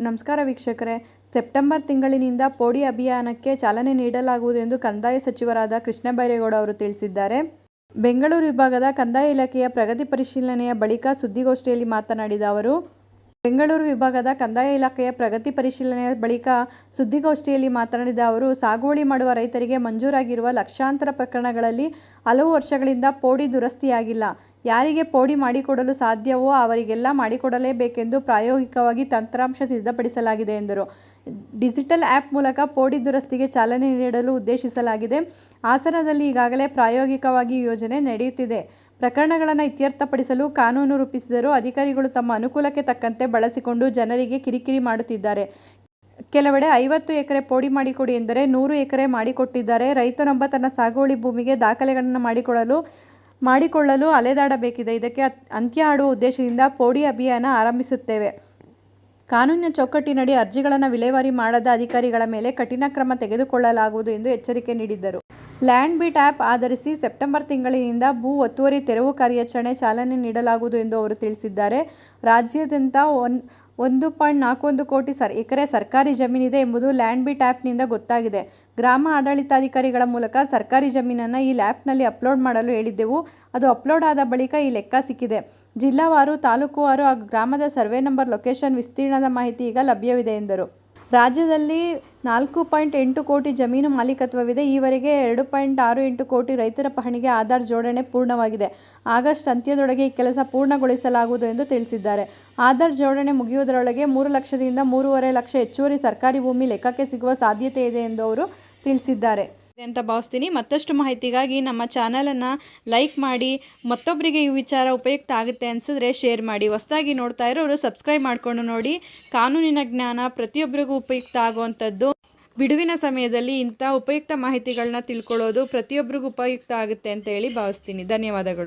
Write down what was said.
ನಮಸ್ಕಾರ ವೀಕ್ಷಕರೇ. ಸೆಪ್ಟೆಂಬರ್ ತಿಂಗಳಿನಿಂದ ಪೋಡಿ ಅಭಿಯಾನಕ್ಕೆ ಚಾಲನೆ ನೀಡಲಾಗುವುದು ಎಂದು ಕಂದಾಯ ಸಚಿವರಾದ ಕೃಷ್ಣ ಬೈರೇಗೌಡ ಅವರು ತಿಳಿಸಿದ್ದಾರೆ. ಬೆಂಗಳೂರು ವಿಭಾಗದ ಕಂದಾಯ ಇಲಾಖೆಯ ಪ್ರಗತಿ ಪರಿಶೀಲನೆಯ ಬಳಿಕ ಸುದ್ದಿಗೋಷ್ಠಿಯಲ್ಲಿ ಮಾತನಾಡಿದ ಅವರು ಬೆಂಗಳೂರು ವಿಭಾಗದ ಕಂದಾಯ ಇಲಾಖೆಯ ಪ್ರಗತಿ ಪರಿಶೀಲನೆ ಬಳಿಕ ಸುದ್ದಿಗೋಷ್ಠಿಯಲ್ಲಿ ಮಾತನಾಡಿದ ಅವರು, ಸಾಗುವಳಿ ಮಾಡುವ ರೈತರಿಗೆ ಮಂಜೂರಾಗಿರುವ ಲಕ್ಷಾಂತರ ಪ್ರಕರಣಗಳಲ್ಲಿ ಹಲವು ವರ್ಷಗಳಿಂದ ಪೋಡಿ ದುರಸ್ತಿಯಾಗಿಲ್ಲ. ಯಾರಿಗೆ ಪೋಡಿ ಮಾಡಿಕೊಡಲು ಸಾಧ್ಯವೋ ಅವರಿಗೆಲ್ಲ ಮಾಡಿಕೊಡಲೇಬೇಕೆಂದು ಪ್ರಾಯೋಗಿಕವಾಗಿ ತಂತ್ರಾಂಶ ಸಿದ್ಧಪಡಿಸಲಾಗಿದೆ ಎಂದರು. ಡಿಜಿಟಲ್ ಆ್ಯಪ್ ಮೂಲಕ ಪೋಡಿ ದುರಸ್ತಿಗೆ ಚಾಲನೆ ನೀಡಲು ಉದ್ದೇಶಿಸಲಾಗಿದೆ. ಹಾಸನದಲ್ಲಿ ಈಗಾಗಲೇ ಪ್ರಾಯೋಗಿಕವಾಗಿ ಯೋಜನೆ ನಡೆಯುತ್ತಿದೆ. ಪ್ರಕರಣಗಳನ್ನು ಇತ್ಯರ್ಥಪಡಿಸಲು ಕಾನೂನು ರೂಪಿಸಿದರೂ ಅಧಿಕಾರಿಗಳು ತಮ್ಮ ಅನುಕೂಲಕ್ಕೆ ತಕ್ಕಂತೆ ಬಳಸಿಕೊಂಡು ಜನರಿಗೆ ಕಿರಿಕಿರಿ ಮಾಡುತ್ತಿದ್ದಾರೆ. ಕೆಲವೆಡೆ ಐವತ್ತು ಎಕರೆ ಪೋಡಿ ಮಾಡಿಕೊಡಿ ಎಂದರೆ ನೂರು ಎಕರೆ ಮಾಡಿಕೊಟ್ಟಿದ್ದಾರೆ. ರೈತನೊಬ್ಬ ತನ್ನ ಸಾಗುವಳಿ ಭೂಮಿಗೆ ದಾಖಲೆಗಳನ್ನು ಮಾಡಿಕೊಳ್ಳಲು ಮಾಡಿಕೊಳ್ಳಲು ಅಲೆದಾಡಬೇಕಿದೆ. ಇದಕ್ಕೆ ಅಂತ್ಯ ಹಾಡುವ ಉದ್ದೇಶದಿಂದ ಪೋಡಿ ಅಭಿಯಾನ ಆರಂಭಿಸುತ್ತೇವೆ. ಕಾನೂನಿನ ಚೌಕಟ್ಟಿನಡಿ ಅರ್ಜಿಗಳನ್ನು ವಿಲೇವಾರಿ ಮಾಡದ ಅಧಿಕಾರಿಗಳ ಮೇಲೆ ಕಠಿಣ ಕ್ರಮ ತೆಗೆದುಕೊಳ್ಳಲಾಗುವುದು ಎಂದು ಎಚ್ಚರಿಕೆ ನೀಡಿದರು ಲ್ಯಾಂಡ್ ಬೀಟ್ ಆ್ಯಪ್ ಆಧರಿಸಿ ಸೆಪ್ಟೆಂಬರ್ ತಿಂಗಳಿನಿಂದ ಭೂ ಒತ್ತುವರಿ ತೆರವು ಕಾರ್ಯಾಚರಣೆ ಚಾಲನೆ ನೀಡಲಾಗುವುದು ಎಂದು ಅವರು ತಿಳಿಸಿದ್ದಾರೆ. ರಾಜ್ಯಾದ್ಯಂತ ಒಂದು ಪಾಯಿಂಟ್ ನಾಲ್ಕೊಂದು ಕೋಟಿ ಎಕರೆ ಸರ್ಕಾರಿ ಜಮೀನಿದೆ ಎಂಬುದು ಲ್ಯಾಂಡ್ ಬೀಟ್ ಆ್ಯಪ್ನಿಂದ ಗೊತ್ತಾಗಿದೆ. ಗ್ರಾಮ ಆಡಳಿತಾಧಿಕಾರಿಗಳ ಮೂಲಕ ಸರ್ಕಾರಿ ಜಮೀನನ್ನು ಈ ಲ್ಯಾಪ್ನಲ್ಲಿ ಅಪ್ಲೋಡ್ ಮಾಡಲು ಹೇಳಿದ್ದೆವು. ಅದು ಅಪ್ಲೋಡ್ ಆದ ಬಳಿಕ ಈ ಲೆಕ್ಕ ಸಿಕ್ಕಿದೆ. ಜಿಲ್ಲಾವಾರು ತಾಲೂಕುವಾರು ಹಾಗೂ ಗ್ರಾಮದ ಸರ್ವೆ ನಂಬರ್, ಲೊಕೇಶನ್ ವಿಸ್ತೀರ್ಣದ ಮಾಹಿತಿ ಈಗ ಲಭ್ಯವಿದೆ ಎಂದರು. ರಾಜ್ಯದಲ್ಲಿ ನಾಲ್ಕು ಪಾಯಿಂಟ್ ಎಂಟು ಕೋಟಿ ಜಮೀನು ಮಾಲೀಕತ್ವವಿದೆ. ಈವರೆಗೆ ಎರಡು ಪಾಯಿಂಟ್ ಆರು ಎಂಟು ಕೋಟಿ ರೈತರ ಪಹಣಿಗೆ ಆಧಾರ್ ಜೋಡಣೆ ಪೂರ್ಣವಾಗಿದೆ. ಆಗಸ್ಟ್ ಅಂತ್ಯದೊಳಗೆ ಈ ಕೆಲಸ ಪೂರ್ಣಗೊಳಿಸಲಾಗುವುದು ಎಂದು ತಿಳಿಸಿದ್ದಾರೆ. ಆಧಾರ್ ಜೋಡಣೆ ಮುಗಿಯುವುದರೊಳಗೆ ಮೂರು ಲಕ್ಷದಿಂದ ಮೂರುವರೆ ಲಕ್ಷ ಹೆಚ್ಚುವರಿ ಸರ್ಕಾರಿ ಭೂಮಿ ಲೆಕ್ಕಕ್ಕೆ ಸಿಗುವ ಸಾಧ್ಯತೆ ಇದೆ ಎಂದು ಅವರು ತಿಳಿಸಿದ್ದಾರೆ. ಅಂತ ಭಾವಿಸ್ತೀನಿ. ಮತ್ತಷ್ಟು ಮಾಹಿತಿಗಾಗಿ ನಮ್ಮ ಚಾನಲನ್ನು ಲೈಕ್ ಮಾಡಿ ಮತ್ತೊಬ್ಬರಿಗೆ ಈ ವಿಚಾರ ಉಪಯುಕ್ತ ಆಗುತ್ತೆ ಅನಿಸಿದ್ರೆ ಶೇರ್ ಮಾಡಿ. ಹೊಸದಾಗಿ ನೋಡ್ತಾ ಇರೋರು ಸಬ್ಸ್ಕ್ರೈಬ್ ಮಾಡಿಕೊಂಡು ನೋಡಿ. ಕಾನೂನಿನ ಜ್ಞಾನ ಪ್ರತಿಯೊಬ್ಬರಿಗೂ ಉಪಯುಕ್ತ ಆಗುವಂಥದ್ದು. ಬಿಡುವಿನ ಸಮಯದಲ್ಲಿ ಇಂಥ ಉಪಯುಕ್ತ ಮಾಹಿತಿಗಳನ್ನ ತಿಳ್ಕೊಳ್ಳೋದು ಪ್ರತಿಯೊಬ್ಬರಿಗೂ ಉಪಯುಕ್ತ ಆಗುತ್ತೆ ಅಂತ ಹೇಳಿ ಭಾವಿಸ್ತೀನಿ. ಧನ್ಯವಾದಗಳು.